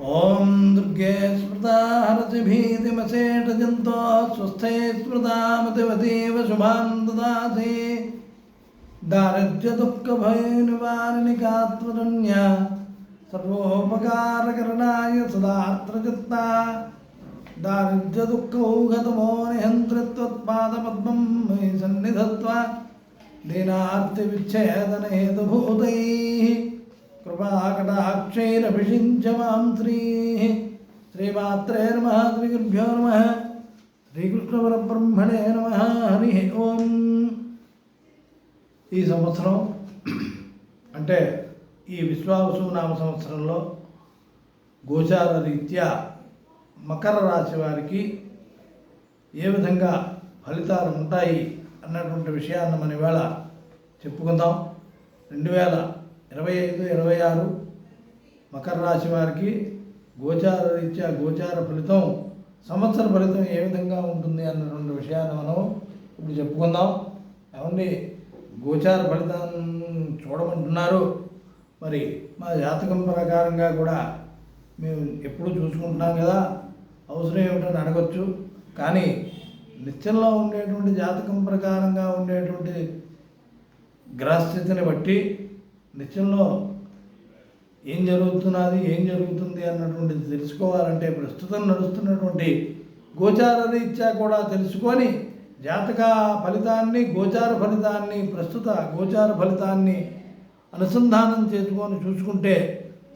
ॐ दुर्गे स्मृता हरति भीतिमशेषजन्तो स्वस्थे स्मृतामतिवतीव शुभां ददासि दारिद्र्यदुःखभयनिवारणिकात्मरण्या सर्वोपकारकरणाय सदार्त्रचित्ता दारिद्र्यदुःखौघतमो निहन्त्रित्वत्पादपद्मं मयि सन्निधत्वा दीनार्तिविच्छेदनहेतुभूतैः కృపాకటాక్షైరభిషించమాం శ్రీ శ్రీమాత్రే నమ శ్రీగురుభ్యో నమ శ్రీకృష్ణ నమ హరి ఓం. ఈ సంవత్సరం అంటే ఈ విశ్వావసు నామ సంవత్సరంలో గోచార రీత్యా మకర రాశి వారికి ఏ విధంగా ఫలితాలు ఉంటాయి అన్నటువంటి విషయాన్ని మనం ఇవాళ చెప్పుకుందాం. రెండు వేల ఇరవై ఐదు ఇరవై ఆరు మకర రాశి వారికి గోచార రీత్యా గోచార ఫలితం సంవత్సర ఫలితం ఏ విధంగా ఉంటుంది అన్నటువంటి విషయాన్ని మనం ఇప్పుడు చెప్పుకుందాం. ఏమండి? గోచార ఫలితాన్ని చూడమంటున్నారు. మరి మా జాతకం ప్రకారంగా కూడా మేము ఎప్పుడూ చూసుకుంటున్నాం కదా. అవసరం ఏమిటని అడగచ్చు. కానీ నిత్యంలో ఉండేటువంటి జాతకం ప్రకారంగా ఉండేటువంటి గ్రహస్థితిని బట్టి నిత్యంలో ఏం జరుగుతున్నది ఏం జరుగుతుంది అన్నటువంటిది తెలుసుకోవాలంటే ప్రస్తుతం నడుస్తున్నటువంటి గోచార రీత్యా కూడా తెలుసుకొని జాతక ఫలితాన్ని గోచార ఫలితాన్ని ప్రస్తుత గోచార ఫలితాన్ని అనుసంధానం చేసుకొని చూసుకుంటే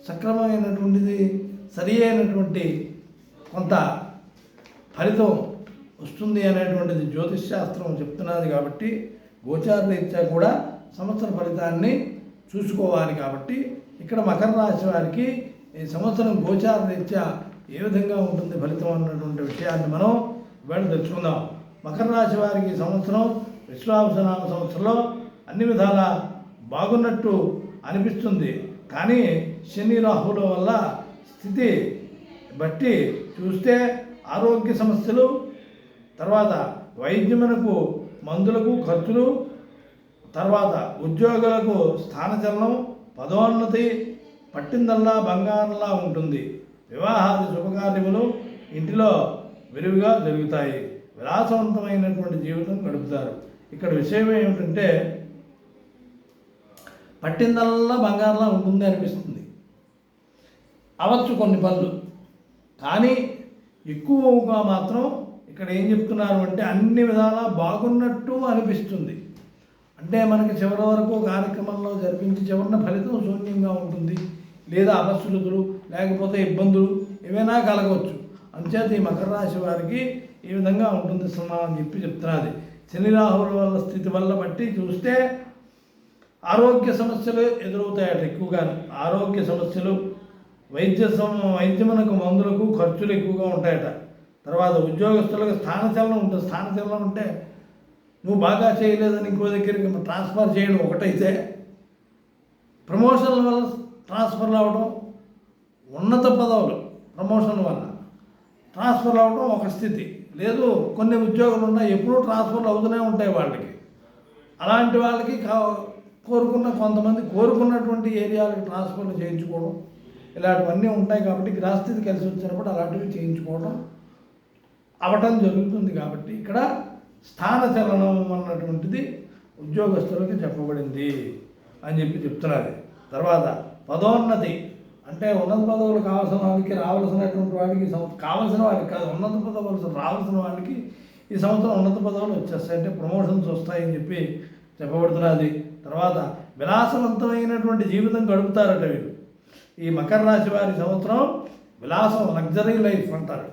సక్రమమైనటువంటిది సరి అయినటువంటి కొంత ఫలితం వస్తుంది అనేటువంటిది జ్యోతిష్ శాస్త్రం చెప్తున్నది కాబట్టి గోచార రీత్యా కూడా సంవత్సర ఫలితాన్ని చూసుకోవాలి కాబట్టి ఇక్కడ మకర రాశి వారికి ఈ సంవత్సరం గోచార రీత్యా ఏ విధంగా ఉంటుంది ఫలితం అన్నటువంటి విషయాన్ని మనం వేళ తెచ్చుకుందాం మకర రాశి వారికి సంవత్సరం విశ్వావసనామ సంవత్సరంలో అన్ని విధాలా బాగున్నట్టు అనిపిస్తుంది. కానీ శని రాహుల వల్ల స్థితి బట్టి చూస్తే ఆరోగ్య సమస్యలు తర్వాత వైద్యమునకు మందులకు ఖర్చులు తర్వాత ఉద్యోగులకు స్థానచలనం పదోన్నతి పట్టిందల్లా బంగారంలా ఉంటుంది. వివాహాది శుభకార్యములు ఇంటిలో విరివిగా జరుగుతాయి. విలాసవంతమైనటువంటి జీవితం గడుపుతారు. ఇక్కడ విషయం ఏమిటంటే పట్టిందల్లా బంగారంలా ఉంటుంది అనిపిస్తుంది. అవచ్చు కొన్ని పనులు కానీ ఎక్కువగా మాత్రం ఇక్కడ ఏం చెప్తున్నారు అంటే అన్ని విధాలా బాగున్నట్టు అనిపిస్తుంది. అంటే మనకి చివరి వరకు కార్యక్రమంలో జరిపించి చివరిన ఫలితం శూన్యంగా ఉంటుంది. లేదా అపశృతులు లేకపోతే ఇబ్బందులు ఏవైనా కలగవచ్చు. అంచేత ఈ మకర రాశి వారికి ఈ విధంగా ఉంటుంది సున్నా అని చెప్పి చెప్తున్నది. శని రాహుల వల్ల స్థితి వల్ల బట్టి చూస్తే ఆరోగ్య సమస్యలు ఎదురవుతాయట ఎక్కువగా. ఆరోగ్య సమస్యలు వైద్య సమ వైద్యమునకు మందులకు ఖర్చులు ఎక్కువగా ఉంటాయట. తర్వాత ఉద్యోగస్తులకు స్థానచలనం ఉంటుంది స్థానచలనం ఉంటే నువ్వు బాగా చేయలేదని ఇంకో దగ్గరికి ట్రాన్స్ఫర్ చేయడం ఒకటైతే ప్రమోషన్ల వల్ల ట్రాన్స్ఫర్లు అవ్వడం ఉన్నత పదవులు ప్రమోషన్ వల్ల ట్రాన్స్ఫర్ అవ్వడం ఒక స్థితి. లేదు కొన్ని ఉద్యోగాలు ఉన్నాయి ఎప్పుడూ ట్రాన్స్ఫర్లు అవుతూనే ఉంటాయి వాళ్ళకి. అలాంటి వాళ్ళకి కా కోరుకున్న కొంతమంది కోరుకున్నటువంటి ఏరియాలకు ట్రాన్స్ఫర్లు చేయించుకోవడం ఇలాంటివన్నీ ఉంటాయి కాబట్టి గ్రహస్థితి కలిసి వచ్చినప్పుడు అలాంటివి చేయించుకోవడం అవటం జరుగుతుంది కాబట్టి ఇక్కడ స్థాన చలనం అన్నటువంటిది ఉద్యోగస్తులకు చెప్పబడింది అని చెప్పి చెప్తున్నది తర్వాత పదోన్నతి అంటే ఉన్నత పదవులు కావాల్సిన వాళ్ళకి రావాల్సినటువంటి వాడికి కావాల్సిన వాడికి కాదు ఉన్నత పదవులు రావాల్సిన వాళ్ళకి ఈ సంవత్సరం ఉన్నత పదవులు వచ్చేస్తాయి. అంటే ప్రమోషన్స్ వస్తాయని చెప్పి చెప్పబడుతున్నది. తర్వాత విలాసవంతమైనటువంటి జీవితం గడుపుతారట వీరు ఈ మకర రాశి వారి సంవత్సరం విలాసం లగ్జరీ లైఫ్ అంటారు.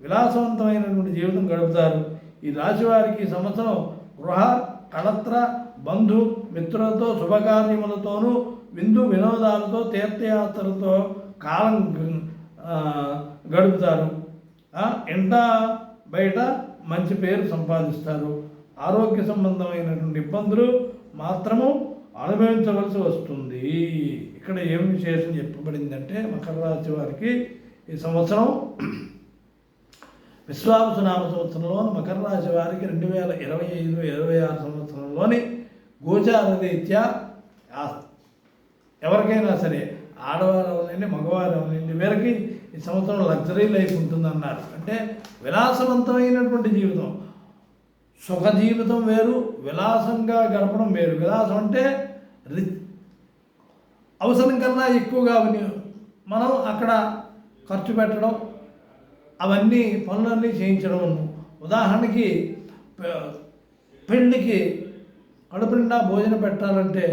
విలాసవంతమైనటువంటి జీవితం గడుపుతారు. ఈ రాశివారికి సంవత్సరం గృహ కళత్ర బంధు మిత్రులతో శుభకార్యములతోనూ విందు వినోదాలతో తీర్థయాత్రలతో కాలం గడుపుతారు. ఇంట బయట మంచి పేరు సంపాదిస్తారు. ఆరోగ్య సంబంధమైనటువంటి ఇబ్బందులు మాత్రము అనుభవించవలసి వస్తుంది. ఇక్కడ ఏం విశేషం చెప్పబడిందంటే మకర రాశి వారికి ఈ సంవత్సరం విశ్వావసునామ సంవత్సరంలోని మకర రాశి వారికి రెండు వేల ఇరవై ఐదు ఇరవై ఆరు సంవత్సరంలోని గోచార రీత్యా ఎవరికైనా సరే ఆడవారు అవనండి మగవారు అవనండి వీరికి ఈ సంవత్సరం లగ్జరీ లైఫ్ ఉంటుందన్నారు. అంటే విలాసవంతమైనటువంటి జీవితం. సుఖ జీవితం వేరు విలాసంగా గడపడం వేరు. విలాసం అంటే రి అవసరం కన్నా ఎక్కువగా మనం అక్కడ ఖర్చు పెట్టడం అవన్నీ పనులన్నీ చేయించడం ఉదాహరణకి పె- పెళ్ళికి కడుపు నిండా భోజనం పెట్టాలంటే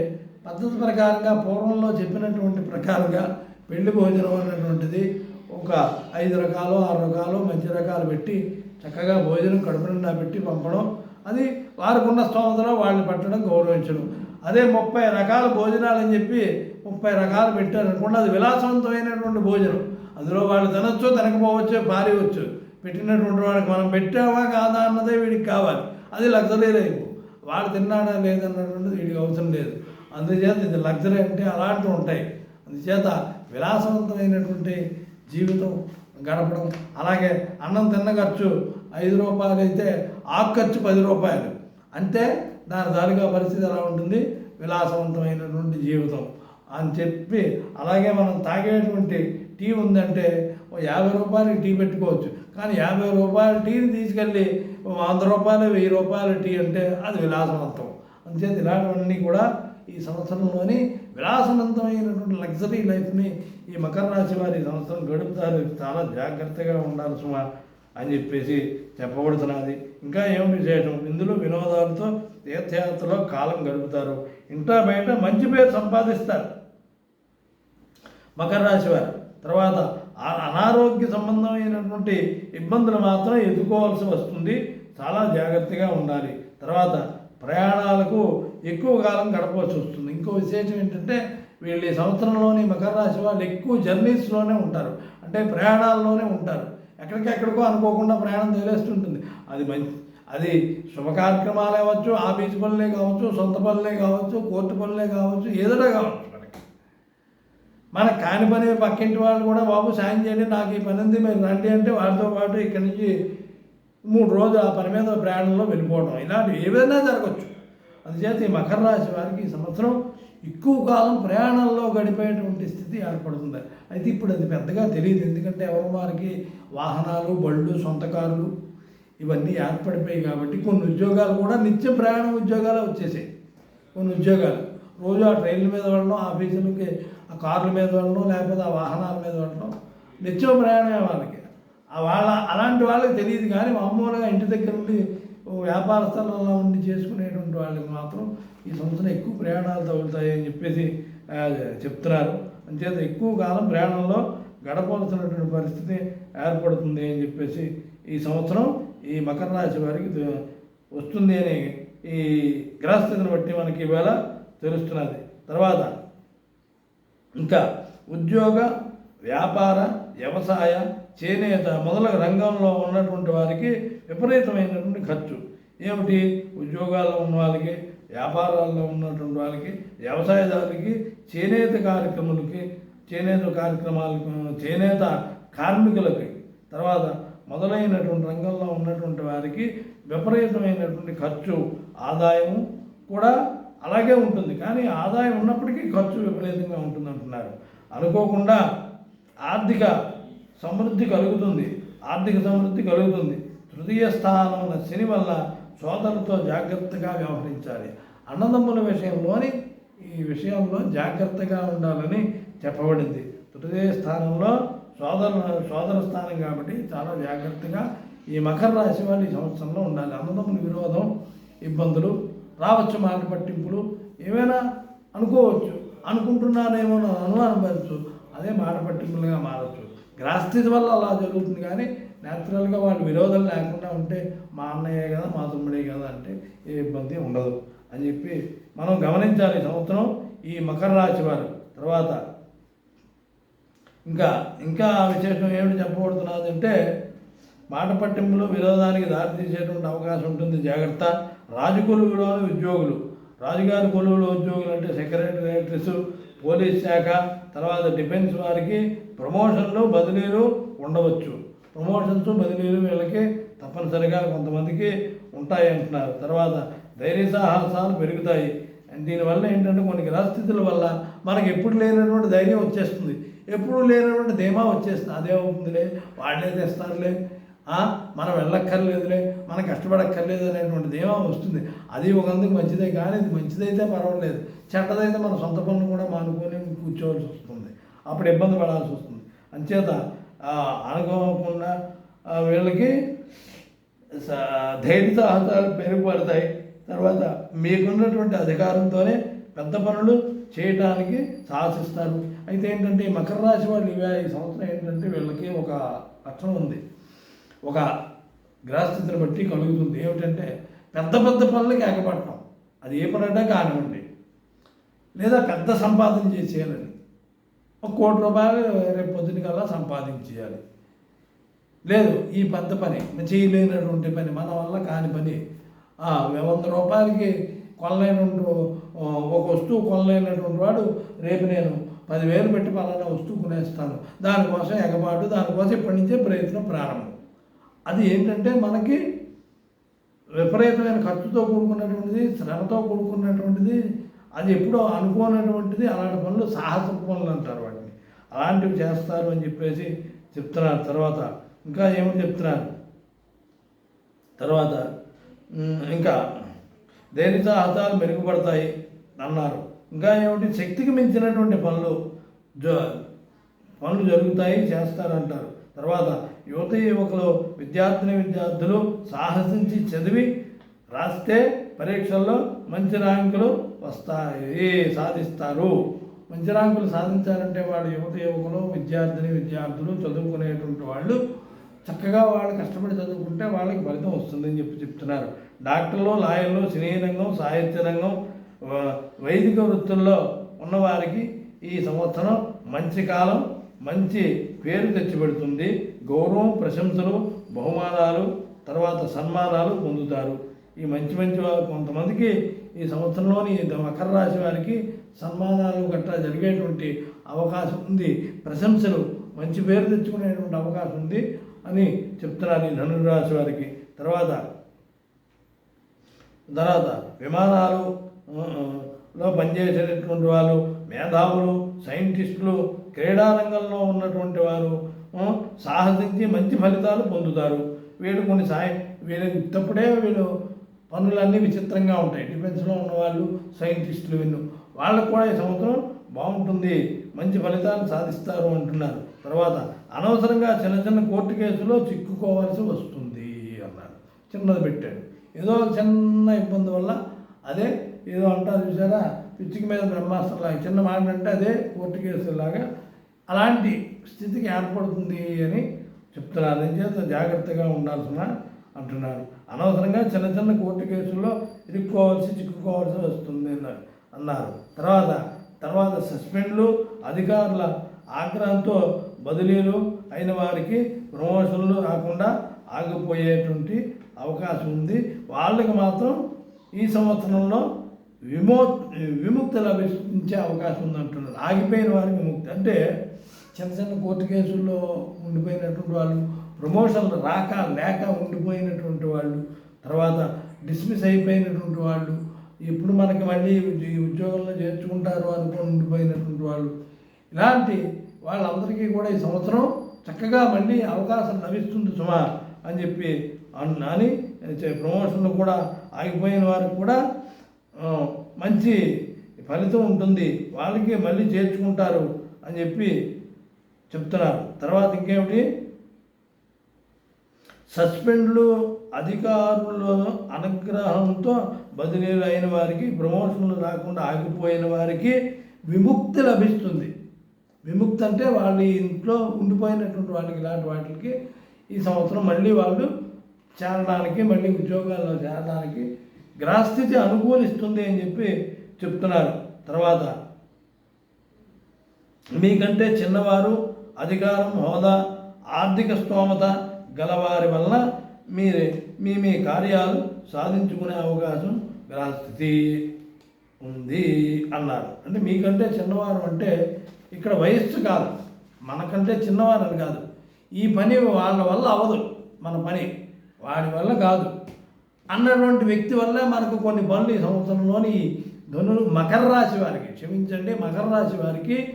పద్ధతి ప్రకారంగా పూర్వంలో చెప్పినటువంటి ప్రకారంగా పెళ్ళి భోజనం అనేటువంటిది ఒక ఐదు రకాలు ఆరు రకాలు మంచి రకాలు పెట్టి చక్కగా భోజనం కడుపు నిండా పెట్టి పంపడం. అది వారికి ఉన్న స్తోమతలో వాళ్ళని పెట్టడం గౌరవించడం. అదే ముప్పై రకాల భోజనాలు అని చెప్పి ముప్పై రకాలు పెట్టారు అనుకోండి అది విలాసవంతమైనటువంటి భోజనం. అందులో వాళ్ళు తినొచ్చు తినకపోవచ్చు పారేయవచ్చు పెట్టినటువంటి వాడికి మనం పెట్టామా కాదా అన్నదే వీడికి కావాలి. అది లగ్జరీ లైఫ్ వాడు తిన్నాడా లేదన్నటువంటిది వీడికి అవసరం లేదు. అందుచేత ఇది లగ్జరీ అంటే అలాంటివి ఉంటాయి. అందుచేత విలాసవంతమైనటువంటి జీవితం గడపడం అలాగే అన్నం తిన్న ఖర్చు ఐదు రూపాయలు అయితే ఆకు ఖర్చు పది రూపాయలు. అంటే దాని దారిగా పరిస్థితి ఎలా ఉంటుంది? విలాసవంతమైనటువంటి జీవితం అని చెప్పి అలాగే మనం తాగేటువంటి టీ ఉందంటే యాభై రూపాయలు టీ పెట్టుకోవచ్చు. కానీ యాభై రూపాయల టీని తీసుకెళ్ళి ఓ వంద రూపాయలు వెయ్యి రూపాయల టీ అంటే అది విలాసవంతం. అంచేత ఇలాంటివన్నీ కూడా ఈ సంవత్సరంలోని విలాసవంతమైనటువంటి లగ్జరీ లైఫ్ని ఈ మకర రాశి వారి ఈ సంవత్సరం గడుపుతారు. చాలా జాగ్రత్తగా ఉండాలి సుమా అని చెప్పేసి చెప్పబడుతున్నది. ఇంకా ఏం విశేషం? ఇందులో వినోదాలతో తీర్థయాత్రలో కాలం గడుపుతారు. ఇంటా బయట మంచి పేరు సంపాదిస్తారు. మకర రాశి వారు. తర్వాత ఆ- అనారోగ్య సంబంధమైనటువంటి ఇబ్బందులు మాత్రం ఎదుర్కోవాల్సి వస్తుంది. చాలా జాగ్రత్తగా ఉండాలి. తర్వాత ప్రయాణాలకు ఎక్కువ కాలం గడపవలసి వస్తుంది. ఇంకో విశేషం ఏంటంటే వీళ్ళు ఈ సంవత్సరంలోని మకర రాశి వాళ్ళు ఎక్కువ జర్నీస్లోనే ఉంటారు. అంటే ప్రయాణాల్లోనే ఉంటారు. ఎక్కడికెక్కడికో అనుకోకుండా ప్రయాణం తెలియస్తుంటుంది అది మంచి అది శుభ కార్యక్రమాలే అవ్వచ్చు ఆఫీస్ పనులే కావచ్చు సొంత పనులే కావచ్చు కోర్టు పనులే కావచ్చు ఏదైనా కావచ్చు. మన కాని పని పక్కింటి వాళ్ళు కూడా బాబు సాయం చేయండి నాకు ఈ పని ఉంది మీరు రండి అంటే వాళ్ళతో పాటు ఇక్కడి నుంచి మూడు రోజులు ఆ పని మీద ప్రయాణంలో వెళ్ళిపోవడం ఇలాంటివి ఏదైనా జరగచ్చు. అందుచేత ఈ మకర రాశి వారికి ఈ సంవత్సరం ఎక్కువ కాలం ప్రయాణంలో గడిపేటువంటి స్థితి ఏర్పడుతుంది. అయితే ఇప్పుడు అది పెద్దగా తెలియదు. ఎందుకంటే ఎవరి వారికి వాహనాలు బళ్ళు సొంత కార్లు ఇవన్నీ ఏర్పడిపోయాయి కాబట్టి కొన్ని ఉద్యోగాలు కూడా నిత్య ప్రయాణ ఉద్యోగాలు వచ్చేసాయి. కొన్ని ఉద్యోగాలు రోజు ఆ ట్రైన్ల మీద వెళ్ళడం ఆఫీసులకి ఆ కార్ల మీద వెళ్ళడం లేకపోతే ఆ వాహనాల మీద వెళ్ళడం నిత్యం ప్రయాణమే వాళ్ళకి. వాళ్ళ అలాంటి వాళ్ళకి తెలియదు కానీ మామూలుగా ఇంటి దగ్గర నుండి వ్యాపార స్థలంలో ఉండి చేసుకునేటువంటి వాళ్ళకి మాత్రం ఈ సంవత్సరం ఎక్కువ ప్రయాణాలు తగులుతాయి అని చెప్పేసి చెప్తున్నారు. అంతేత ఎక్కువ కాలం ప్రయాణంలో గడపవలసినటువంటి పరిస్థితి ఏర్పడుతుంది అని చెప్పేసి ఈ సంవత్సరం ఈ మకర రాశి వారికి వస్తుంది అని ఈ గ్రహస్థితిని బట్టి మనకి ఇవాళ తెలుస్తున్నది తర్వాత ఇంకా ఉద్యోగ వ్యాపార వ్యవసాయ చేనేత మొదలగు రంగంలో ఉన్నటువంటి వారికి విపరీతమైనటువంటి ఖర్చు. ఏమిటి? ఉద్యోగాల్లో ఉన్న వాళ్ళకి వ్యాపారాల్లో ఉన్నటువంటి వాళ్ళకి వ్యవసాయదారులకి చేనేత కార్యక్రమాలకి చేనేత కార్యక్రమాలకు చేనేత కార్మికులకి తర్వాత మొదలైనటువంటి రంగంలో ఉన్నటువంటి వారికి విపరీతమైనటువంటి ఖర్చు ఆదాయము కూడా అలాగే ఉంటుంది. కానీ ఆదాయం ఉన్నప్పటికీ ఖర్చు విపరీతంగా ఉంటుంది అంటున్నారు అనుకోకుండా ఆర్థిక సమృద్ధి కలుగుతుంది. ఆర్థిక సమృద్ధి కలుగుతుంది. తృతీయ స్థానం ఉన్న శని వల్ల సోదరులతో జాగ్రత్తగా వ్యవహరించాలి. అన్నదమ్ముల విషయంలోని ఈ విషయంలో జాగ్రత్తగా ఉండాలని చెప్పబడింది. తృతీయ స్థానంలో సోదర సోదర స్థానం కాబట్టి చాలా జాగ్రత్తగా ఈ మకర రాశి వాళ్ళు ఈ సంవత్సరంలో ఉండాలి. అన్నదమ్ముల విరోధం ఇబ్బందులు రావచ్చు మాట పట్టింపులు. ఏమైనా అనుకోవచ్చు. అనుకుంటున్నానేమో అని అదే మాట పట్టింపులుగా మారచ్చు. గ్రాస్థితి వల్ల అలా జరుగుతుంది కానీ న్యాచురల్గా వాళ్ళు విరోధం లేకుండా ఉంటే మా అన్నయ్యే కదా మా తమ్ముడే కదా అంటే ఏ ఇబ్బంది ఉండదు అని చెప్పి మనం గమనించాలి. సంవత్సరం ఈ మకర రాశి వారు. తర్వాత ఇంకా ఇంకా విశేషం ఏమిటి చెప్పబడుతున్నది అంటే మాట పట్టింపులు విరోధానికి దారితీసేటువంటి అవకాశం ఉంటుంది. జాగ్రత్త. రాజు కొలువులోని ఉద్యోగులు. రాజుగారి కొలువులో ఉద్యోగులు అంటే సెక్రటరీస్ పోలీస్ శాఖ తర్వాత డిఫెన్స్ వారికి ప్రమోషన్లు బదిలీలు ఉండవచ్చు. ప్రమోషన్స్ బదిలీలు వీళ్ళకి తప్పనిసరిగా కొంతమందికి ఉంటాయి అంటున్నారు. తర్వాత ధైర్య సాహసాలు పెరుగుతాయి. దీనివల్ల ఏంటంటే కొన్ని గ్రహస్థితుల వల్ల మనకి ఎప్పుడు లేనటువంటి ధైర్యం వచ్చేస్తుంది. ఎప్పుడు లేనటువంటి ధీమా వచ్చేస్తుంది. అదేమవుతుందిలే వాళ్ళే తెస్తారులే మనం వెళ్ళక్కర్లేదులే మనం కష్టపడక్కర్లేదు అనేటువంటి ధీమా వస్తుంది. అది ఒకందుకు మంచిదే కానీ ఇది మంచిదైతే పర్వాలేదు. చెడ్డదైతే మన సొంత పనులు కూడా మానుకొని కూర్చోవలసి వస్తుంది. అప్పుడు ఇబ్బంది పడాల్సి వస్తుంది. అంచేత అనుకోకుండా వీళ్ళకి స- ధైర్య సాహసాలు మెరుగుపడతాయి. తర్వాత మీకున్నటువంటి అధికారంతోనే పెద్ద పనులు చేయటానికి సాహసిస్తారు. అయితే ఏంటంటే మకర రాశి వాళ్ళు ఇవే ఈ సంవత్సరం ఏంటంటే వీళ్ళకి ఒక లక్షణం ఉంది. ఒక గ్రహస్థితిని బట్టి కలుగుతుంది. ఏమిటంటే పెద్ద పెద్ద పనులకి ఎగపడటం అది ఏ పనైనా కానివ్వండి. లేదా పెద్ద సంపాదన చేసేయాలని ఒక కోటి రూపాయలు రేపు పొద్దున కల్లా సంపాదించేయాలి. లేదు ఈ పెద్ద పని చేయలేనటువంటి పని మన వల్ల కాని పని వంద రూపాయలకి కొనలేనటువంటి ఒక వస్తువు కొనలేనటువంటి వాడు రేపు నేను పదివేలు పెట్టి పలానా వస్తువు కొనేస్తాను. దానికోసం ఎగబాటు దానికోసం ఇప్పటి నుంచే ప్రయత్నం ప్రారంభం. అది ఏంటంటే మనకి విపరీతమైన ఖర్చుతో కూడుకున్నటువంటిది శ్రమతో కూడుకున్నటువంటిది అది ఎప్పుడో అనుకోనటువంటిది అలాంటి పనులు సాహస పనులు అంటారు వాటిని. అలాంటివి చేస్తారు అని చెప్పేసి చెప్తున్నారు. తర్వాత ఇంకా ఏమని చెప్తున్నారు? తర్వాత ఇంకా దేని సాహసాలు మెరుగుపడతాయి అన్నారు. ఇంకా ఏమిటి? శక్తికి మించినటువంటి పనులు జ పనులు జరుగుతాయి చేస్తారంటారు. తర్వాత యువత యువకులు విద్యార్థిని విద్యార్థులు సాహసించి చదివి రాస్తే పరీక్షల్లో మంచి ర్యాంకులు వస్తాయి సాధిస్తారు. మంచి ర్యాంకులు సాధించాలంటే వాళ్ళు యువత యువకులు విద్యార్థిని విద్యార్థులు చదువుకునేటువంటి వాళ్ళు చక్కగా వాళ్ళు కష్టపడి చదువుకుంటే వాళ్ళకి ఫలితం వస్తుందని చెప్పి చెప్తున్నారు. డాక్టర్లు లాయర్లు సినీ రంగం సాహిత్య రంగం వ- వైదిక వృత్తుల్లో ఉన్నవారికి ఈ సంవత్సరం మంచి కాలం మంచి పేరు తెచ్చిపెడుతుంది. గౌరవం ప్రశంసలు బహుమానాలు తర్వాత సన్మానాలు పొందుతారు. ఈ మంచి మంచి వారు కొంతమందికి ఈ సంవత్సరంలోని మకర రాశి వారికి సన్మానాలు గట్రా జరిగేటువంటి అవకాశం ఉంది. ప్రశంసలు మంచి పేరు తెచ్చుకునేటువంటి అవకాశం ఉంది అని చెప్తున్నారు ఈ ధనురాశి వారికి. తర్వాత తర్వాత విమానాలు లో పనిచేసేటటువంటి వాళ్ళు మేధావులు సైంటిస్టులు క్రీడా రంగంలో ఉన్నటువంటి వారు సాహసించి మంచి ఫలితాలు పొందుతారు. వీళ్ళు కొన్ని సాయం వీళ్ళకి తప్పుడే వీళ్ళు పనులన్నీ విచిత్రంగా ఉంటాయి. డిఫెన్స్లో ఉన్నవాళ్ళు సైంటిస్టులు వీళ్ళు వాళ్ళకు కూడా ఈ సంవత్సరం బాగుంటుంది. మంచి ఫలితాలు సాధిస్తారు అంటున్నారు. తర్వాత అనవసరంగా చిన్న చిన్న కోర్టు కేసులో చిక్కుకోవాల్సి వస్తుంది అన్నారు చిన్నది పెట్టాడు. ఏదో ఒక చిన్న ఇబ్బంది వల్ల అదే ఏదో అంటారు చూసారా? పిచ్చికి మీద బ్రహ్మాస్త్రంలాగా చిన్న మాట అంటే అదే కోర్టు కేసులాగా అలాంటి స్థితికి ఏర్పడుతుంది అని చెప్తున్నారు. ఏం చేత జాగ్రత్తగా ఉండాల్సిన అంటున్నారు. అనవసరంగా చిన్న చిన్న కోర్టు కేసుల్లో ఇరుక్కోవాల్సి చిక్కుకోవాల్సి వస్తుంది అన్నారు. అన్నారు. తర్వాత తర్వాత సస్పెండ్లు అధికారుల ఆగ్రహంతో బదిలీలు అయిన వారికి ప్రమోషన్లు రాకుండా ఆగిపోయేటువంటి అవకాశం ఉంది. వాళ్ళకి మాత్రం ఈ సంవత్సరంలో విమో విముక్తి లభించే అవకాశం ఉంది అంటున్నారు ఆగిపోయిన వారికి విముక్తి. అంటే చిన్న చిన్న కోర్టు కేసుల్లో ఉండిపోయినటువంటి వాళ్ళు ప్రమోషన్లు రాక లేక ఉండిపోయినటువంటి వాళ్ళు తర్వాత డిస్మిస్ అయిపోయినటువంటి వాళ్ళు ఇప్పుడు మనకి మళ్ళీ ఉద్యోగంలో చేర్చుకుంటారు అనుకుని ఉండిపోయినటువంటి వాళ్ళు. ఇలాంటి వాళ్ళందరికీ కూడా ఈ సంవత్సరం చక్కగా మళ్ళీ అవకాశం లభిస్తుంది సుమా అని చెప్పి అని ప్రమోషన్లు కూడా ఆగిపోయిన వారికి కూడా మంచి ఫలితం ఉంటుంది. వాళ్ళకి మళ్ళీ చేర్చుకుంటారు అని చెప్పి చెప్తున్నారు. తర్వాత ఇంకేమిటి? సస్పెండ్లు అధికారుల అనుగ్రహంతో బదిలీలు అయిన వారికి ప్రమోషన్లు రాకుండా ఆగిపోయిన వారికి విముక్తి లభిస్తుంది. విముక్తి అంటే వాళ్ళ ఇంట్లో ఉండిపోయినటువంటి వాళ్ళకి ఇలాంటి వాటికి ఈ సంవత్సరం మళ్ళీ వాళ్ళు చేరడానికి మళ్ళీ ఉద్యోగాల్లో చేరడానికి గ్రహస్థితి అనుకూలిస్తుంది అని చెప్పి చెప్తున్నారు. తర్వాత మీకంటే చిన్నవారు అధికారం హోదా ఆర్థిక స్తోమత గలవారి వల్ల మీరు మీ మీ కార్యాలు సాధించుకునే అవకాశం గ్రహస్థితి ఉంది అన్నారు. అంటే మీకంటే చిన్నవారు అంటే ఇక్కడ వయస్సు కాదు. మనకంటే చిన్నవారు అని కాదు. ఈ పని వాళ్ళ వల్ల అవ్వదు. మన పని వాడి వల్ల కాదు. అన్నటువంటి వ్యక్తి వల్ల మనకు కొన్ని పనులు ఈ సంవత్సరంలోని ధనులు మకర రాశి వారికి క్షమించండి మకర రాశి వారికి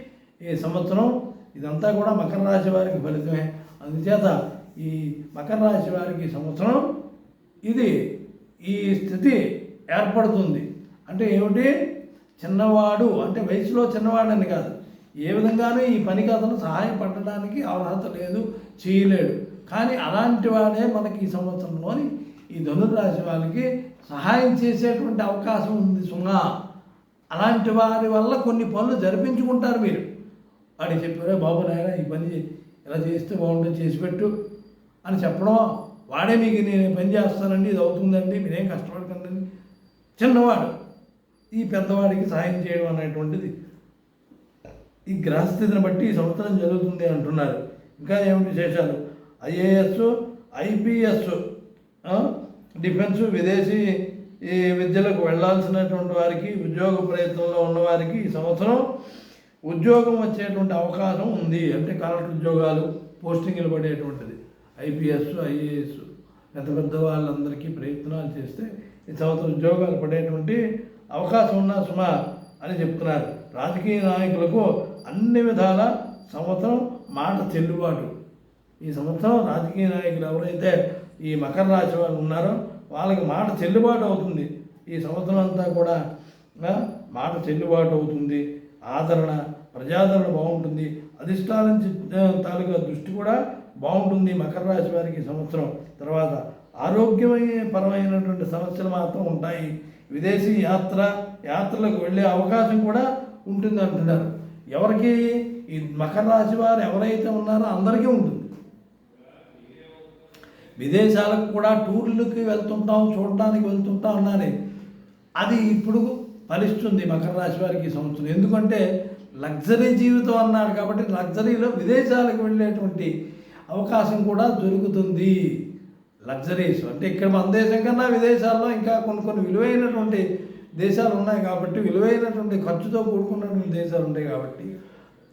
ఈ సంవత్సరం ఇదంతా కూడా మకర రాశి వారికి ఫలితమే. అందుచేత ఈ మకర రాశి వారికి సంవత్సరం ఇది ఈ స్థితి ఏర్పడుతుంది. అంటే ఏమిటి? చిన్నవాడు అంటే వయసులో చిన్నవాడని కాదు. ఏ విధంగానూ ఈ పనికి అతను సహాయపడడానికి అర్హత లేదు చేయలేడు. కానీ అలాంటి వాడే మనకి ఈ సంవత్సరంలోని ఈ ధనుర్రాశి వాళ్ళకి సహాయం చేసేటువంటి అవకాశం ఉంది సుమా అలాంటి వారి వల్ల కొన్ని పనులు జరిపించుకుంటారు మీరు. వాడికి చెప్పారే బాబు నాయన ఈ పని చే- ఇలా చేస్తే బాగుంటుంది చేసి పెట్టు. అని చెప్పడం వాడే మీకు నేను పని చేస్తానండి ఇది అవుతుందండి మీరేం కష్టపడకండి. చిన్నవాడు ఈ పెద్దవాడికి సహాయం చేయడం అనేటువంటిది. ఈ గ్రహస్థితిని బట్టి ఈ సంవత్సరం జరుగుతుంది అంటున్నారు. ఇంకా ఏమిటి విశేషాలు? ఐఏఎస్ ఐపీఎస్ డిఫెన్స్ విదేశీ ఈ విద్యలకు వెళ్ళాల్సినటువంటి వారికి ఉద్యోగ ప్రయత్నంలో ఉన్నవారికి ఈ సంవత్సరం ఉద్యోగం వచ్చేటువంటి అవకాశం ఉంది. అంటే కలెక్టర్ ఉద్యోగాలు పోస్టింగ్లు పడేటువంటిది. ఐపీఎస్ ఐఏఎస్ పెద్ద పెద్ద వాళ్ళందరికీ ప్రయత్నాలు చేస్తే ఈ సంవత్సరం ఉద్యోగాలు పడేటువంటి అవకాశం ఉన్నా సుమా అని చెప్తున్నారు. రాజకీయ నాయకులకు అన్ని విధాల సంవత్సరం మాట చెల్లుబాటు. ఈ సంవత్సరం రాజకీయ నాయకులు ఎవరైతే ఈ మకర రాశి వాళ్ళు ఉన్నారో వాళ్ళకి మాట చెల్లుబాటు అవుతుంది. ఈ సంవత్సరం అంతా కూడా మాట చెల్లుబాటు అవుతుంది. ఆదరణ ప్రజాదరణ బాగుంటుంది. అధిష్టానం తాలూకా దృష్టి కూడా బాగుంటుంది మకర రాశి వారికి సంవత్సరం. తర్వాత ఆరోగ్యమైన పరమైనటువంటి సమస్యలు మాత్రం ఉంటాయి. విదేశీ యాత్ర యాత్రలకు వెళ్ళే అవకాశం కూడా ఉంటుంది అంటున్నారు. ఎవరికి? ఈ మకర రాశి వారు ఎవరైతే ఉన్నారో అందరికీ ఉంటుంది. విదేశాలకు కూడా టూర్లకి వెళ్తుంటాం చూడడానికి వెళ్తుంటాం అన్నారే. అది ఇప్పుడు ఫలిస్తుంది మకర రాశి వారికి ఈ సంవత్సరం. ఎందుకంటే లగ్జరీ జీవితం అన్నాడు కాబట్టి లగ్జరీలో విదేశాలకు వెళ్ళేటువంటి అవకాశం కూడా దొరుకుతుంది. లగ్జరీస్ అంటే ఇక్కడ మన దేశం కన్నా విదేశాల్లో ఇంకా కొన్ని కొన్ని విలువైనటువంటి దేశాలు ఉన్నాయి కాబట్టి విలువైనటువంటి ఖర్చుతో కూడుకున్నటువంటి దేశాలు ఉంటాయి కాబట్టి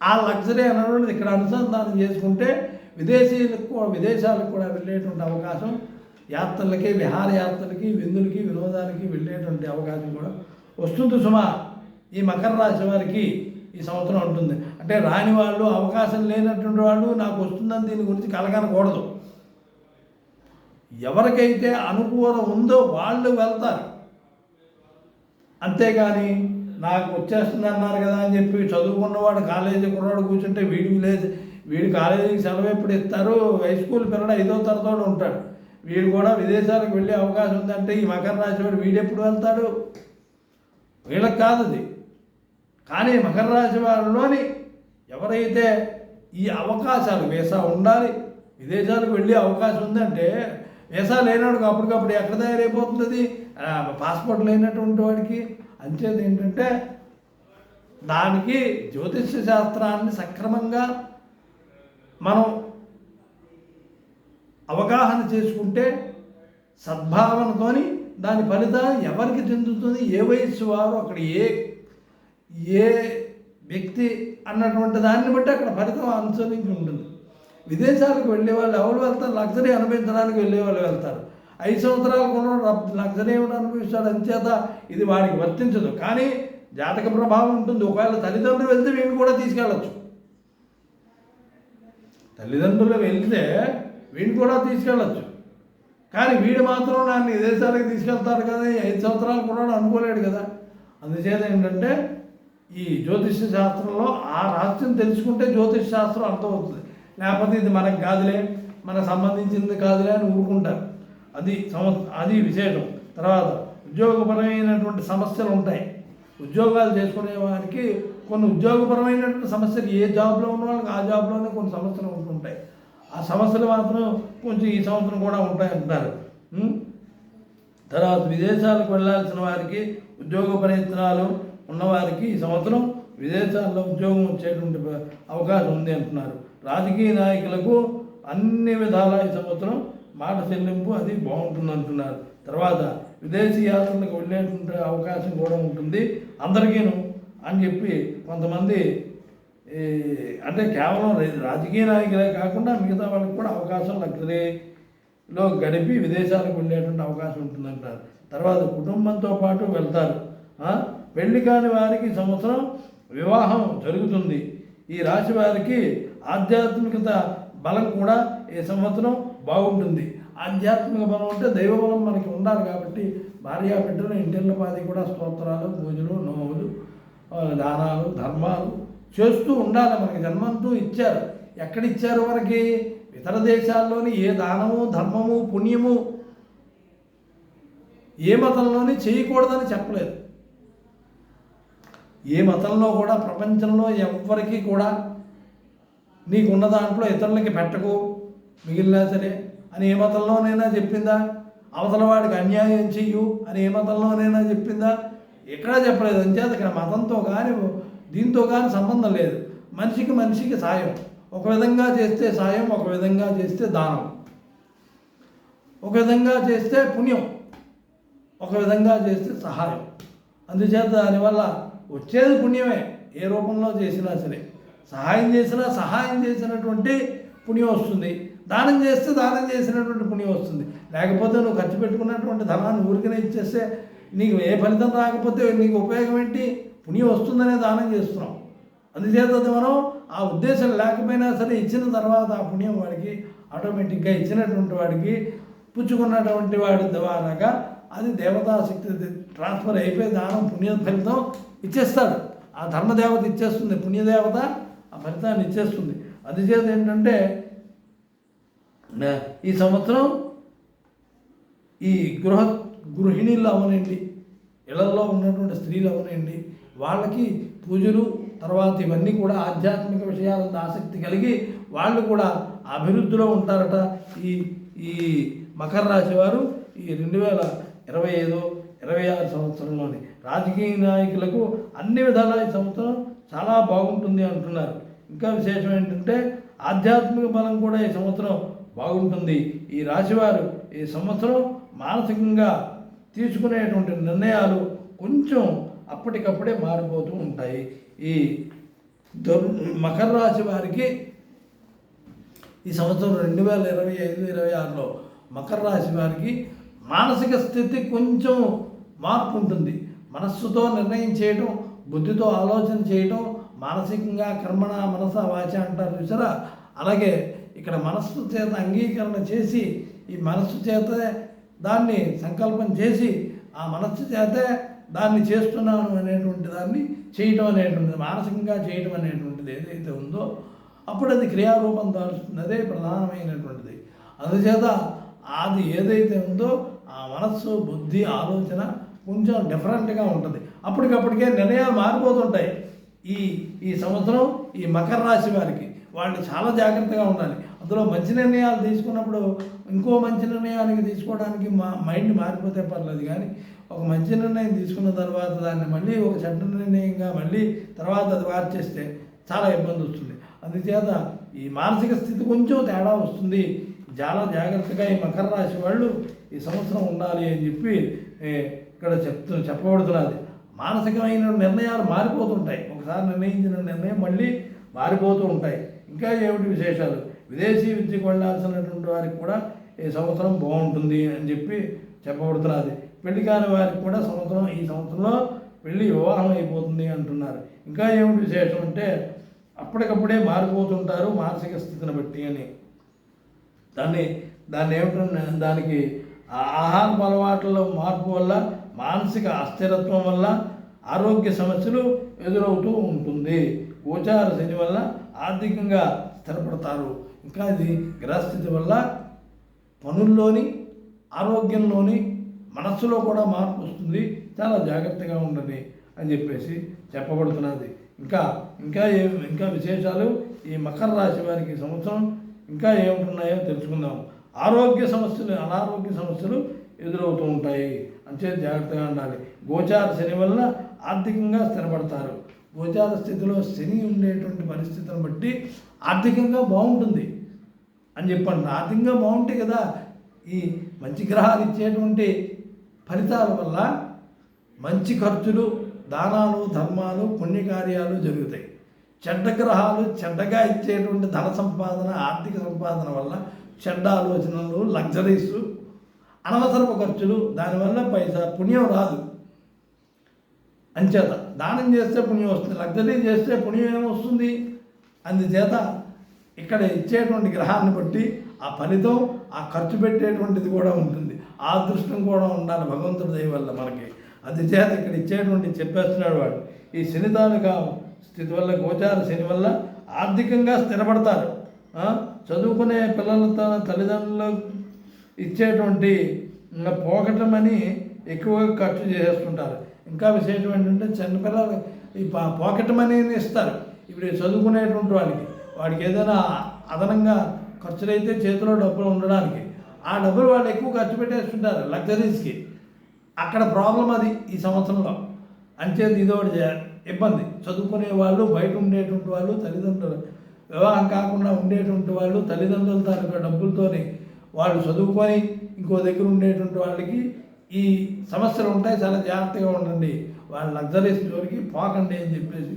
ఆ లగ్జరీ అనేటువంటిది ఇక్కడ అనుసంధానం చేసుకుంటే విదేశీయులకు కూడా విదేశాలకు కూడా వెళ్ళేటువంటి అవకాశం యాత్రలకి విహారయాత్రలకి విందులకి వినోదాలకి వెళ్ళేటువంటి అవకాశం కూడా వస్తుంది సుమా ఈ మకర రాశి వారికి ఈ సంవత్సరం ఉంటుంది. అంటే రాని వాళ్ళు అవకాశం లేనటువంటి వాళ్ళు నాకు వస్తుందని దీని గురించి కలగనకూడదు. ఎవరికైతే అనుకూలం ఉందో వాళ్ళు వెళ్తారు. అంతేగాని నాకు వచ్చేస్తుంది అన్నారు కదా అని చెప్పి చదువుకున్నవాడు కాలేజీ కుర్రాడు కూర్చుంటే వీడి లేదు. వీడు కాలేజీకి సెలవు ఎప్పుడు ఇస్తారు? హై స్కూల్ పిల్లడు ఐదో తరగతి ఉంటాడు. వీడు కూడా విదేశాలకు వెళ్ళే అవకాశం ఉందంటే ఈ మకర రాశి వాడు వీడు ఎప్పుడు వెళ్తాడు? వీళ్ళకి కాదు అది. కానీ మకర రాశి వారిలోని ఎవరైతే ఈ అవకాశాలు వీసా ఉండాలి విదేశాలకు వెళ్ళే అవకాశం ఉందంటే వీసా లేనోడికి అప్పటికప్పుడు ఎక్కడ తయారైపోతుంది పాస్పోర్ట్ లేనటువంటి వాడికి. అంచేది ఏంటంటే దానికి జ్యోతిష్య శాస్త్రాన్ని సక్రమంగా మనం అవగాహన చేసుకుంటే సద్భావనతోని దాని ఫలితాన్ని ఎవరికి చెందుతుంది? ఏ వయస్సు వారు అక్కడ ఏ ఏ వ్యక్తి అన్నటువంటి దాన్ని బట్టి అక్కడ ఫలితం అనుసరించి ఉంటుంది. విదేశాలకు వెళ్ళే వాళ్ళు ఎవరు వెళ్తారు? లగ్జరీ అనుభవించడానికి వెళ్ళే వాళ్ళు వెళ్తారు. ఐదు సంవత్సరాలు కూడా లగ్జరీ ఏమిటి అనుభవిస్తాడు? అంచేత ఇది వాడికి వర్తించదు. కానీ జాతక ప్రభావం ఉంటుంది. ఒకవేళ తల్లిదండ్రులు వెళ్తే వీళ్ళు కూడా తీసుకెళ్ళచ్చు. తల్లిదండ్రులు వెళ్తే వీళ్ళు కూడా తీసుకెళ్ళచ్చు. కానీ వీడు మాత్రం నన్ను విదేశాలకు తీసుకెళ్తారు కదా ఐదు సంవత్సరాలు కూడా అనుకోలేడు కదా. అందుచేత ఏంటంటే ఈ జ్యోతిష శాస్త్రంలో ఆ రహస్యం తెలుసుకుంటే జ్యోతిష శాస్త్రం అర్థమవుతుంది. లేకపోతే ఇది మనకు కాదులే మనకు సంబంధించింది కాదులే అని ఊరుకుంటారు. అది సమ అది విశేషం. తర్వాత ఉద్యోగపరమైనటువంటి సమస్యలు ఉంటాయి. ఉద్యోగాలు చేసుకునే వారికి కొన్ని ఉద్యోగపరమైనటువంటి సమస్యలు ఏ జాబ్లో ఉన్న వాళ్ళకి ఆ జాబ్లోనే కొన్ని సమస్యలు ఉంటుంటాయి. ఆ సమస్యలు మాత్రం కొంచెం ఈ సంవత్సరం కూడా ఉంటాయంటున్నారు. తర్వాత విదేశాలకు వెళ్ళాల్సిన వారికి ఉద్యోగ ప్రయత్నాలు ఉన్నవారికి ఈ సంవత్సరం విదేశాల్లో ఉద్యోగం వచ్చేటువంటి అవకాశం ఉంది అంటున్నారు. రాజకీయ నాయకులకు అన్ని విధాల ఈ సంవత్సరం మాట చెల్లింపు అది బాగుంటుంది అంటున్నారు. తర్వాత విదేశీ యాత్రలకు వెళ్ళేటువంటి అవకాశం కూడా ఉంటుంది. అందరికీను అని చెప్పి కొంతమంది అంటే కేవలం రాజకీయ నాయకులే కాకుండా మిగతా వాళ్ళకి కూడా అవకాశం లగ్జరీలో గడిపి విదేశాలకు వెళ్ళేటువంటి అవకాశం ఉంటుందంటారు. తర్వాత కుటుంబంతో పాటు వెళ్తారు. పెళ్ళి కాని వారికి సంవత్సరం వివాహం జరుగుతుంది. ఈ రాశి వారికి ఆధ్యాత్మికత బలం కూడా ఈ సంవత్సరం బాగుంటుంది. ఆధ్యాత్మిక బలం అంటే దైవ బలం మనకి ఉండాలి కాబట్టి భార్యా బిడ్డలు ఇంటిళ్ళ పాది కూడా స్తోత్రాలు పూజలు నోములు దానాలు ధర్మాలు చేస్తూ ఉండాలి. మనకి జన్మంతో ఇచ్చారు. ఎక్కడ ఇచ్చారు మనకి? ఇతర దేశాల్లోని ఏ దానము ధర్మము పుణ్యము ఏ మతంలోని చేయకూడదని చెప్పలేదు. ఏ మతంలో కూడా ప్రపంచంలో ఎవ్వరికి కూడా నీకున్న దాంట్లో ఇతరులకి పెట్టకు మిగిలినా సరే. అని ఏ మతంలోనైనా చెప్పిందా? అవతల వాడికి అన్యాయం చెయ్యు అని ఏ మతంలోనైనా చెప్పిందా? ఎక్కడా చెప్పలేదు. అంచేత ఇక్కడ మతంతో కానీ దీంతో కానీ సంబంధం లేదు. మనిషికి మనిషికి సాయం. ఒక విధంగా చేస్తే సాయం ఒక విధంగా చేస్తే దానం. ఒక విధంగా చేస్తే పుణ్యం ఒక విధంగా చేస్తే సహాయం. అందుచేత దానివల్ల వచ్చేది పుణ్యమే ఏ రూపంలో చేసినా సరే. సహాయం చేసినా సహాయం చేసినటువంటి పుణ్యం వస్తుంది. దానం చేస్తే దానం చేసినటువంటి పుణ్యం వస్తుంది. లేకపోతే నువ్వు ఖర్చు పెట్టుకున్నటువంటి ధనాన్ని ఊరికనే ఇచ్చేస్తే నీకు ఏ ఫలితం రాకపోతే నీకు ఉపయోగం ఏంటి? పుణ్యం వస్తుందనే దానం చేస్తున్నాం. అందుచేత మనం ఆ ఉద్దేశం లేకపోయినా సరే ఇచ్చిన తర్వాత ఆ పుణ్యం వాడికి ఆటోమేటిక్గా ఇచ్చినటువంటి వాడికి పుచ్చుకున్నటువంటి వాడి ద్వారాగా అది దేవతాశక్తి ట్రాన్స్ఫర్ అయిపోయి దానం పుణ్య ఫలితం ఇచ్చేస్తాడు. ఆ ధర్మదేవత ఇచ్చేస్తుంది పుణ్యదేవత ఆ ఫలితాన్ని ఇచ్చేస్తుంది. అందుచేత ఏంటంటే ఈ సంవత్సరం ఈ గృహ గృహిణీలు అవనండి ఇళ్ళలో ఉన్నటువంటి స్త్రీలు అవనండి వాళ్ళకి పూజలు తర్వాత ఇవన్నీ కూడా ఆధ్యాత్మిక విషయాల ఆసక్తి కలిగి వాళ్ళు కూడా అభివృద్ధిలో ఉంటారట. ఈ ఈ మకర రాశి వారు ఈ రెండు వేల ఇరవై ఐదు ఇరవై ఆరు సంవత్సరంలోని రాజకీయ నాయకులకు అన్ని విధాల ఈ సంవత్సరం చాలా బాగుంటుంది అంటున్నారు. ఇంకా విశేషం ఏంటంటే ఆధ్యాత్మిక బలం కూడా ఈ సంవత్సరం బాగుంటుంది. ఈ రాశివారు ఈ సంవత్సరం మానసికంగా తీసుకునేటువంటి నిర్ణయాలు కొంచెం అప్పటికప్పుడే మారిపోతూ ఉంటాయి. ఈ దుర్ మకర రాశి వారికి ఈ సంవత్సరం రెండు వేల ఇరవై ఐదు ఇరవై ఆరులో మకర రాశి వారికి మానసిక స్థితి కొంచెం మార్పు ఉంటుంది. మనస్సుతో నిర్ణయం చేయడం బుద్ధితో ఆలోచన చేయడం మానసికంగా కర్మణ మనస వాచ అంటారు చూసారా? అలాగే ఇక్కడ మనస్సు చేత అంగీకరణ చేసి ఈ మనస్సు చేత దాన్ని సంకల్పం చేసి ఆ మనస్సు చేతే దాన్ని చేస్తున్నాను అనేటువంటి దాన్ని చేయటం అనేటువంటిది మానసికంగా చేయటం అనేటువంటిది ఏదైతే ఉందో అప్పుడు అది క్రియారూపం దాల్చుతుంది. అదే ప్రధానమైనటువంటిది. అందుచేత అది ఏదైతే ఉందో ఆ మనస్సు బుద్ధి ఆలోచన కొంచెం డిఫరెంట్గా ఉంటుంది. అప్పటికప్పటికే నిర్ణయాలు మారిపోతుంటాయి. ఈ ఈ సంవత్సరం ఈ మకర రాశి వారికి వాళ్ళు చాలా జాగ్రత్తగా ఉండాలి. అందులో మంచి నిర్ణయాలు తీసుకున్నప్పుడు ఇంకో మంచి నిర్ణయానికి తీసుకోవడానికి మా మైండ్ మారిపోతే పర్లేదు కానీ ఒక మంచి నిర్ణయం తీసుకున్న తర్వాత దాన్ని మళ్ళీ ఒక చెడ్డ నిర్ణయంగా మళ్ళీ తర్వాత అది మార్చేస్తే చాలా ఇబ్బంది వస్తుంది. అందుచేత ఈ మానసిక స్థితి కొంచెం తేడా వస్తుంది. చాలా జాగ్రత్తగా ఈ మకర రాశి వాళ్ళు ఈ సంవత్సరం ఉండాలి అని చెప్పి ఇక్కడ చెప్తు చెప్పబడుతున్నది. మానసికమైన నిర్ణయాలు మారిపోతుంటాయి. ఒకసారి నిర్ణయించిన నిర్ణయం మళ్ళీ మారిపోతూ ఉంటాయి. ఇంకా ఏమిటి విశేషాలు? విదేశీ విద్యకు వెళ్ళాల్సినటువంటి వారికి కూడా ఈ సంవత్సరం బాగుంటుంది అని చెప్పి చెప్పబడుతున్నది. పెళ్ళి కాని వారికి కూడా సంవత్సరం ఈ సంవత్సరంలో పెళ్ళి వివాహం అయిపోతుంది అంటున్నారు. ఇంకా ఏమిటి విశేషం అంటే అప్పటికప్పుడే మారిపోతుంటారు మానసిక స్థితిని బట్టి అని. దాన్ని దాన్ని ఏమిటంటే దానికి ఆ ఆహారపు అలవాట్ల మార్పు వల్ల మానసిక అస్థిరత్వం వల్ల ఆరోగ్య సమస్యలు ఎదురవుతూ ఉంటుంది. గోచార శని వల్ల ఆర్థికంగా స్థిరపడతారు. ఇంకా ఇది గ్రహస్థితి వల్ల పనుల్లోని ఆరోగ్యంలోని మనస్సులో కూడా మార్పు వస్తుంది. చాలా జాగ్రత్తగా ఉండండి అని చెప్పేసి చెప్పబడుతున్నది. ఇంకా ఇంకా ఏ ఇంకా విశేషాలు? ఈ మకర రాశి వారికి సంవత్సరం ఇంకా ఏముంటున్నాయో తెలుసుకుందాం. ఆరోగ్య సమస్యలు అనారోగ్య సమస్యలు ఎదురవుతూ ఉంటాయి. అంతే జాగ్రత్తగా ఉండాలి. గోచార శని వల్ల ఆర్థికంగా స్థిరపడతారు. గోచార స్థితిలో శని ఉండేటువంటి పరిస్థితులను బట్టి ఆర్థికంగా బాగుంటుంది అని చెప్పండి. ఆర్థికంగా బాగుంటే కదా ఈ మంచి గ్రహాలు ఇచ్చేటువంటి ఫలితాల వల్ల మంచి ఖర్చులు దానాలు ధర్మాలు పుణ్యకార్యాలు జరుగుతాయి. చెడ్డ గ్రహాలు చెడ్డగా ఇచ్చేటువంటి ధన సంపాదన ఆర్థిక సంపాదన వల్ల చెడ్డ ఆలోచనలు లగ్జరీస్ అనవసరపు ఖర్చులు దానివల్ల పైసా పుణ్యం రాదు. అంచేత దానం చేస్తే పుణ్యం వస్తుంది లగ్జరీ చేస్తే పుణ్యం ఏమొస్తుంది? అందుచేత ఇక్కడ ఇచ్చేటువంటి గ్రహాన్ని బట్టి ఆ ఫలితం ఆ ఖర్చు పెట్టేటువంటిది కూడా ఉంటుంది. ఆ దృష్టం కూడా ఉండాలి భగవంతుడి దయ వల్ల మనకి. అందుచేత ఇక్కడ ఇచ్చేటువంటి చెప్పేస్తున్నాడు వాడు. ఈ శని స్థితి వల్ల గోచార శని వల్ల ఆర్థికంగా స్థిరపడతారు. చదువుకునే పిల్లలతో తల్లిదండ్రులు ఇచ్చేటువంటి ఇంకా పోకటమని ఎక్కువగా ఖర్చు చేసేస్తుంటారు. ఇంకా విశేషం ఏంటంటే చిన్నపిల్లలు ఈ పా- పాకెట్ మనీని ఇస్తారు. ఇప్పుడు చదువుకునేటువంటి వాడికి వాడికి ఏదైనా అదనంగా ఖర్చులైతే చేతిలో డబ్బులు ఉండడానికి ఆ డబ్బులు వాళ్ళు ఎక్కువ ఖర్చు పెట్టేస్తుంటారు లగ్జరీస్కి అక్కడ ప్రాబ్లం అది ఈ సంవత్సరంలో. అంచేది ఇదో ఇబ్బంది. చదువుకునే వాళ్ళు బయట ఉండేటువంటి వాళ్ళు తల్లిదండ్రులు వివాహం కాకుండా ఉండేటువంటి వాళ్ళు తల్లిదండ్రుల తాలూకా డబ్బులతోని వాళ్ళు చదువుకొని ఇంకో దగ్గర ఉండేటువంటి వాళ్ళకి ఈ సమస్యలు ఉంటాయి చాలా జాగ్రత్తగా ఉండండి. వాళ్ళ లగ్జరీస్ జోలికి పోకండి అని చెప్పేసి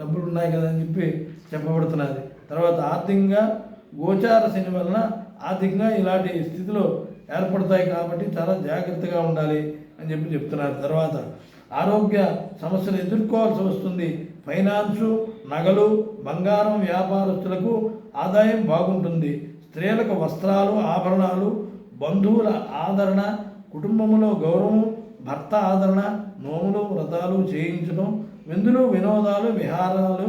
డబ్బులు ఉన్నాయి కదా అని చెప్పి చెప్పబడుతున్నది. తర్వాత ఆర్థికంగా గోచార శని వలన ఆర్థికంగా ఇలాంటి స్థితిలో ఏర్పడతాయి కాబట్టి చాలా జాగ్రత్తగా ఉండాలి అని చెప్పి చెప్తున్నారు. తర్వాత ఆరోగ్య సమస్యలు ఎదుర్కోవాల్సి వస్తుంది. ఫైనాన్సు నగలు బంగారం వ్యాపారస్తులకు ఆదాయం బాగుంటుంది. స్త్రీలకు వస్త్రాలు ఆభరణాలు బంధువుల ఆదరణ కుటుంబంలో గౌరవం భర్త ఆదరణ నోములు వ్రతాలు చేయించడం విందులు వినోదాలు విహారాలు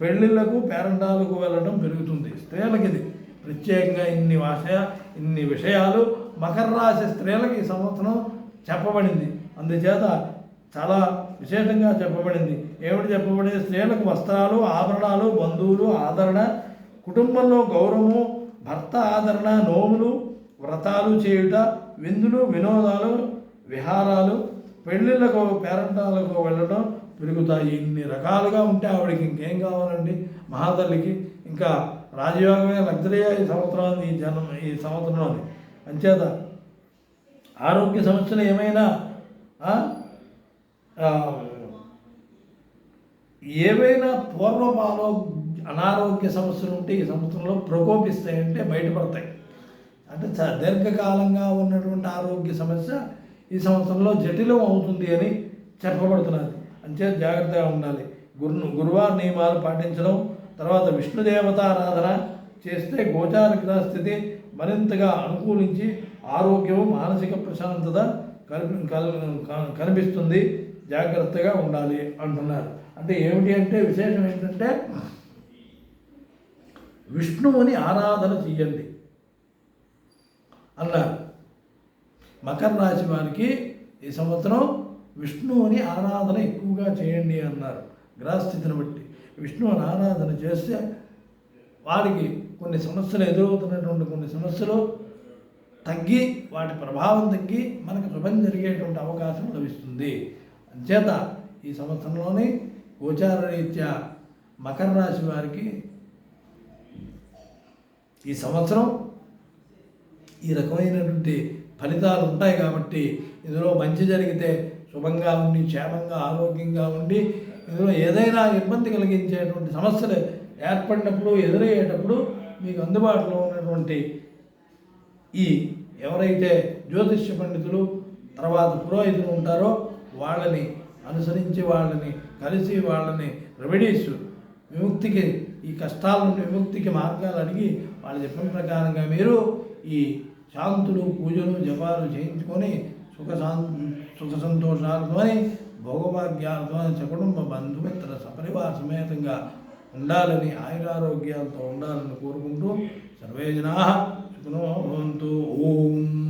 పెళ్ళిళ్ళకు పేరంటాలకు వెళ్ళడం పెరుగుతుంది స్త్రీలకి ఇది ప్రత్యేకంగా ఇన్ని విషయ ఇన్ని విషయాలు మకర రాశి స్త్రీలకి ఈ సంవత్సరం చెప్పబడింది. అందుచేత చాలా విశేషంగా చెప్పబడింది. ఏమిటి చెప్పబడింది? స్త్రీలకు వస్త్రాలు ఆభరణాలు బంధువులు ఆదరణ కుటుంబంలో గౌరవము భర్త ఆదరణ నోములు వ్రతాలు చేయుట విందులు వినోదాలు విహారాలు పెళ్ళిళ్ళకు పేరంటాలకు వెళ్ళడం పెరుగుతాయి. ఇన్ని రకాలుగా ఉంటే ఆవిడకి ఇంకేం కావాలండి? మహాతల్లికి ఇంకా రాజయోగమే లగ్జరీ ఈ సంవత్సరం ఈ జనం ఈ సంవత్సరంలోని. అంచేత ఆరోగ్య సమస్యలు ఏమైనా ఏవైనా పూర్వపాలో అనారోగ్య సమస్యలు ఉంటే ఈ సంవత్సరంలో ప్రకోపిస్తాయంటే బయటపడతాయి. అంటే చ- దీర్ఘకాలంగా ఉన్నటువంటి ఆరోగ్య సమస్య ఈ సంవత్సరంలో జటిలం అవుతుంది అని చెప్పబడుతున్నది. అంతే జాగ్రత్తగా ఉండాలి. గురు గురువార నియమాలు పాటించడం తర్వాత విష్ణుదేవతారాధన చేస్తే గోచార గ్రహ స్థితి మరింతగా అనుకూలించి ఆరోగ్యం మానసిక ప్రశాంతత కల్ కనిపిస్తుంది. జాగ్రత్తగా ఉండాలి అంటున్నారు. అంటే ఏమిటి అంటే విశేషం ఏంటంటే విష్ణువుని ఆరాధన చెయ్యండి అన్నారు. మకర రాశి వారికి ఈ సంవత్సరం విష్ణువుని ఆరాధన ఎక్కువగా చేయండి అన్నారు. గ్రహస్థితిని బట్టి. విష్ణువుని ఆరాధన చేస్తే వారికి కొన్ని సమస్యలు ఎదురవుతున్నటువంటి కొన్ని సమస్యలు తగ్గి వాటి ప్రభావం తగ్గి మనకు శుభం జరిగేటువంటి అవకాశం లభిస్తుంది. అంచేత ఈ సంవత్సరంలోని గోచారరీత్యా మకర రాశి వారికి ఈ సంవత్సరం ఈ రకమైనటువంటి ఫలితాలు ఉంటాయి కాబట్టి ఇందులో మంచి జరిగితే శుభంగా ఉండి క్షేమంగా ఆరోగ్యంగా ఉండి ఎదురు ఏదైనా ఇబ్బంది కలిగించేటువంటి సమస్యలు ఏర్పడినప్పుడు ఎదురయ్యేటప్పుడు మీకు అందుబాటులో ఉన్నటువంటి ఈ ఎవరైతే జ్యోతిష్య పండితులు తర్వాత పురోహితులు ఉంటారో వాళ్ళని అనుసరించి వాళ్ళని కలిసి వాళ్ళని రెమెడీస్ విముక్తికి ఈ కష్టాల నుండి విముక్తికి మార్గాలు అడిగి వాళ్ళు చెప్పిన ప్రకారంగా మీరు ఈ శాంతులు పూజలు జపాలు చేయించుకొని సుఖ శాం సుఖ సంతోషాలతోని భోగభాగ్యాలతో సకుటుంబ బంధుమిత్ర సపరివార సమేతంగా ఉండాలని ఆయురారోగ్యాలతో ఉండాలని కోరుకుంటూ సర్వే జనా సుఖనో భవంతు. ఓం.